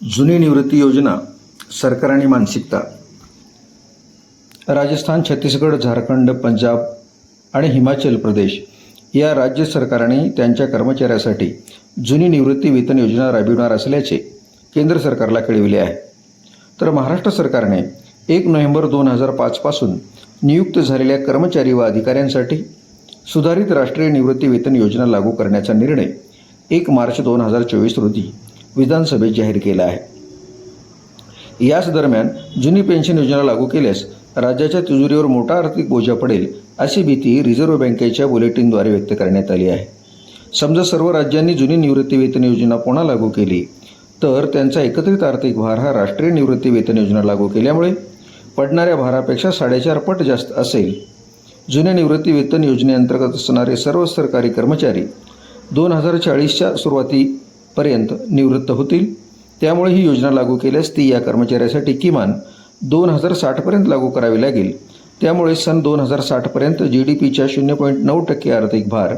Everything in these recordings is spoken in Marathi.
जुनी निवृत्ती योजना सरकार आणि मानसिकता. राजस्थान छत्तीसगड झारखंड पंजाब आणि हिमाचल प्रदेश या राज्य सरकारांनी त्यांच्या कर्मचाऱ्यासाठी जुनी निवृत्ती वेतन योजना राबविणार असल्याचे केंद्र सरकारला कळविले आहे. तर महाराष्ट्र सरकारने एक नोव्हेंबर दोन हजार पाचपासून नियुक्त झालेल्या कर्मचारी व अधिकाऱ्यांसाठी सुधारित राष्ट्रीय निवृत्ती वेतन योजना लागू करण्याचा निर्णय एक मार्च दोन हजार चोवीस रोजी विधानसभेत जाहीर केला आहे. याच दरम्यान जुनी पेन्शन योजना लागू केल्यास राज्याच्या तिजोरीवर मोठा आर्थिक बोजा पडेल अशी भीती रिझर्व्ह बँकेच्या बुलेटिनद्वारे व्यक्त करण्यात आली आहे. समजा सर्व राज्यांनी जुनी निवृत्ती वेतन योजना पुन्हा लागू केली तर त्यांचा एकत्रित आर्थिक भार हा राष्ट्रीय निवृत्ती वेतन योजना लागू केल्यामुळे पडणाऱ्या भारापेक्षा साडेचार पट जास्त असेल. जुन्या निवृत्ती वेतन योजनेअंतर्गत असणारे सर्व सरकारी कर्मचारी दोन हजार चाळीसच्या सुरुवाती पर्यंत निवृत्त होतील. त्यामुळे ही योजना लागू केल्यास ती या कर्मचाऱ्यासाठी किमान दोन हजार साठपर्यंत लागू करावी लागेल. त्यामुळे सन दोन हजार साठपर्यंत जी डी पीच्या शून्य पॉईंट नऊ टक्के आर्थिक भार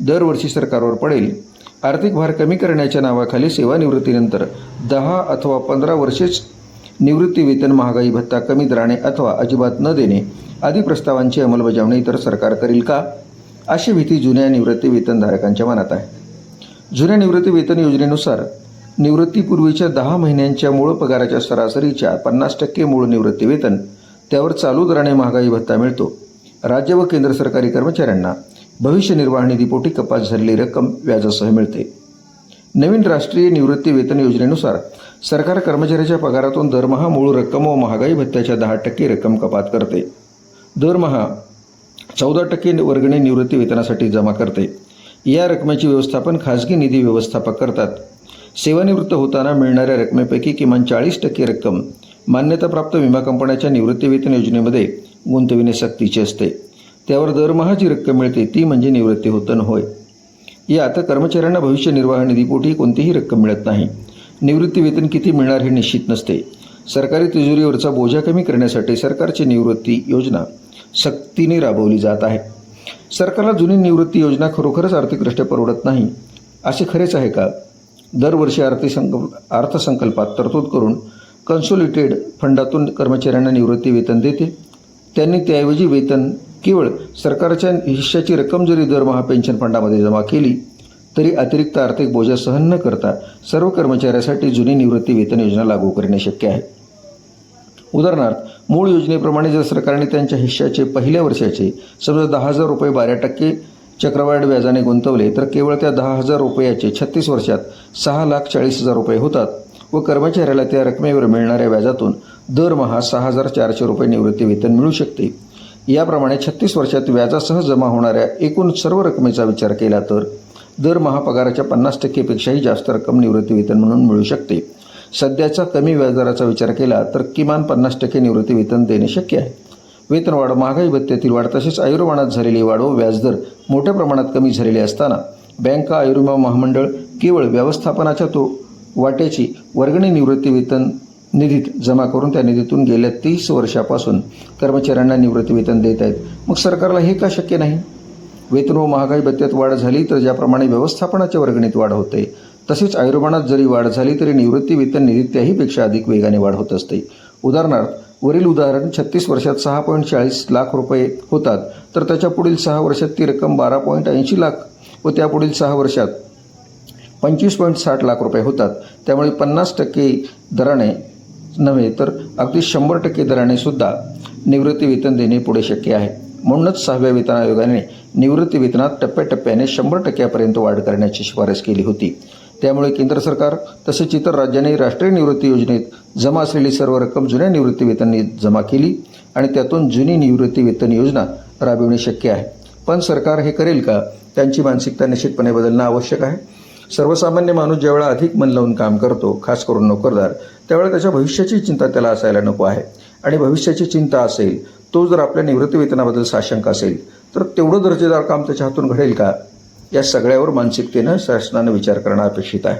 दरवर्षी सरकारवर पडेल. आर्थिक भार कमी करण्याच्या नावाखाली सेवानिवृत्तीनंतर दहा अथवा पंधरा वर्षेच निवृत्ती वेतन महागाई भत्ता कमी दराने अथवा अजिबात न देणे आदी प्रस्तावांची अंमलबजावणी तर सरकार करील का? अशी भीती जुन्या निवृत्ती वेतनधारकांच्या मनात आहे. जुन्या निवृत्ती वेतन योजनेनुसार निवृत्तीपूर्वीच्या दहा महिन्यांच्या मूळ पगाराच्या सरासरीच्या पन्नास टक्के मूळ निवृत्ती वेतन त्यावर चालू दराने महागाई भत्ता मिळतो. राज्य व केंद्र सरकारी कर्मचाऱ्यांना भविष्य निर्वाह निधीपोटी कपात झालेली रक्कम व्याजासह मिळते. नवीन राष्ट्रीय निवृत्ती वेतन योजनेनुसार सरकार कर्मचाऱ्याच्या पगारातून दरमहा मूळ रक्कम व महागाई भत्त्याच्या दहा टक्के रक्कम कपात करते. दरमहा चौदा टक्के वर्गणी निवृत्ती वेतनासाठी जमा करते. या रकमेचे व्यवस्थापन खाजगी निधी व्यवस्थापक करतात. सेवानिवृत्त होताना मिळणाऱ्या रकमेपैकी किमान चाळीस टक्के रक्कम मान्यताप्राप्त विमा कंपन्याच्या निवृत्तीवेतन योजनेमध्ये गुंतविणे सक्तीचे असते. त्यावर दरमहा जी रक्कम मिळते ती म्हणजे निवृत्ती होतन होय. यात कर्मचाऱ्यांना भविष्य निर्वाह निधीपोटी कोणतीही रक्कम मिळत नाही. निवृत्तीवेतन किती मिळणार हे निश्चित नसते. सरकारी तिजोरीवरचा बोजा कमी करण्यासाठी सरकारची निवृत्ती योजना सक्तीने राबवली जात आहे. सरकारला जुनी निवृत्ती योजना खरोखरच आर्थिकदृष्ट्या परवडत नाही. असे खरेच आहे का? दरवर्षी अर्थसंकल्प अर्थसंकल्पात तरतूद करून कन्सोलिटेड फंडातून कर्मचाऱ्यांना निवृत्ती वेतन देते. त्यांनी त्याऐवजी वेतन केवळ सरकारच्या हिश्श्याची रक्कम जरी दरमहा पेन्शन फंडामध्ये जमा केली तरी अतिरिक्त आर्थिक बोजा सहन न करता सर्व कर्मचाऱ्यासाठी जुनी निवृत्ती वेतन योजना लागू करणे शक्य आहे. उदाहरणार्थ मूळ योजनेप्रमाणे जर सरकारने त्यांच्या हिश्श्याचे पहिल्या वर्षाचे समजा दहा हजार रुपये बारा टक्के चक्रवाढ व्याजाने गुंतवले तर केवळ त्या दहा हजार रुपयाचे छत्तीस वर्षात सहा लाख चाळीस हजार रुपये होतात व कर्मचाऱ्याला त्या रकमेवर मिळणाऱ्या व्याजातून दरमहा सहा हजार चारशे रुपये निवृत्ती वेतन मिळू शकते. याप्रमाणे छत्तीस वर्षात व्याजासह जमा होणाऱ्या एकूण सर्व रकमेचा विचार केला तर दरमहा पगाराच्या पन्नास टक्केपेक्षाही जास्त रक्कम निवृत्ती वेतन म्हणून मिळू शकते. सध्याचा कमी व्याजदराचा विचार केला तर किमान पन्नास टक्के निवृत्ती वेतन देणे शक्य आहे. वेतनवाढ महागाई भत्त्यातील वाढ तसेच आयुर्मानात झालेली वाढ व व्याजदर मोठ्या प्रमाणात कमी झालेले असताना बँका आयुर्विमा महामंडळ केवळ व्यवस्थापनाच्या तो वाट्याची वर्गणी निवृत्ती वेतन निधीत जमा करून त्या निधीतून गेल्या तीस वर्षापासून कर्मचाऱ्यांना निवृत्ती वेतन देत आहेत. मग सरकारला हे का शक्य नाही? वेतन व महागाई भत्त्यात वाढ झाली तर ज्याप्रमाणे व्यवस्थापनाच्या वर्गणीत वाढ होते तसेच आयुर्मानात जरी वाढ झाली तरी निवृत्ती वेतन निधीत त्याहीपेक्षा अधिक वेगाने वाढ होत असते. उदाहरणार्थ वरील उदाहरण छत्तीस वर्षात सहा पॉईंट चाळीस लाख रुपये होतात तर त्याच्या पुढील सहा वर्षात ती रक्कम बारा पॉईंट ऐंशी लाख व त्यापुढील सहा वर्षात पंचवीस पॉईंट साठ लाख रुपये होतात. त्यामुळे पन्नास टक्के दराने नव्हे तर अगदी शंभर टक्के दराने सुद्धा निवृत्ती वेतन देणे पुढे शक्य आहे. म्हणूनच सहाव्या वेतन आयोगाने निवृत्ती वेतनात टप्प्याटप्प्याने शंभर टक्क्यापर्यंत वाढ करण्याची शिफारस केली होती. त्यामुळे केंद्र सरकार तसेच इतर राज्यांनी राष्ट्रीय निवृत्ती योजनेत जमा असलेली सर्व रक्कम जुन्या निवृत्तीवेतनाने जमा केली आणि त्यातून जुनी निवृत्ती वेतन योजना राबविणे शक्य आहे. पण सरकार हे करेल का? त्यांची मानसिकता निश्चितपणे बदलणं आवश्यक आहे. सर्वसामान्य माणूस ज्यावेळा अधिक मन लावून काम करतो खास करून नोकरदार त्यावेळेला त्याच्या भविष्याची चिंता त्याला असायला नको आहे. आणि भविष्याची चिंता असेल तो जर आपल्या निवृत्ती वेतनाबद्दल साशंक असेल तर तेवढं दर्जेदार काम त्याच्या हातून घडेल का? या सगळ्यावर मानसिकतेनं शासनानं विचार करणं अपेक्षित आहे.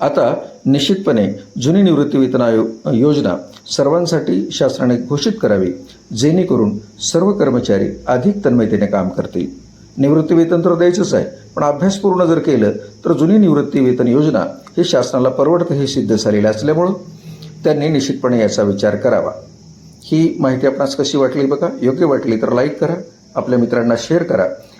आता निश्चितपणे जुनी निवृत्तीवेतन आयो योजना सर्वांसाठी शासनाने घोषित करावी जेणेकरून सर्व कर्मचारी अधिक तन्मयतेने काम करतील. निवृत्तीवेतन तर द्यायचंच आहे पण अभ्यास पूर्ण जर केलं तर जुनी निवृत्तीवेतन योजना ही शासनाला परवडतं हे सिद्ध झालेलं असल्यामुळं त्यांनी निश्चितपणे याचा विचार करावा. ही माहिती आपणास कशी वाटली बघा? योग्य वाटली तर लाईक करा आपल्या मित्रांना शेअर करा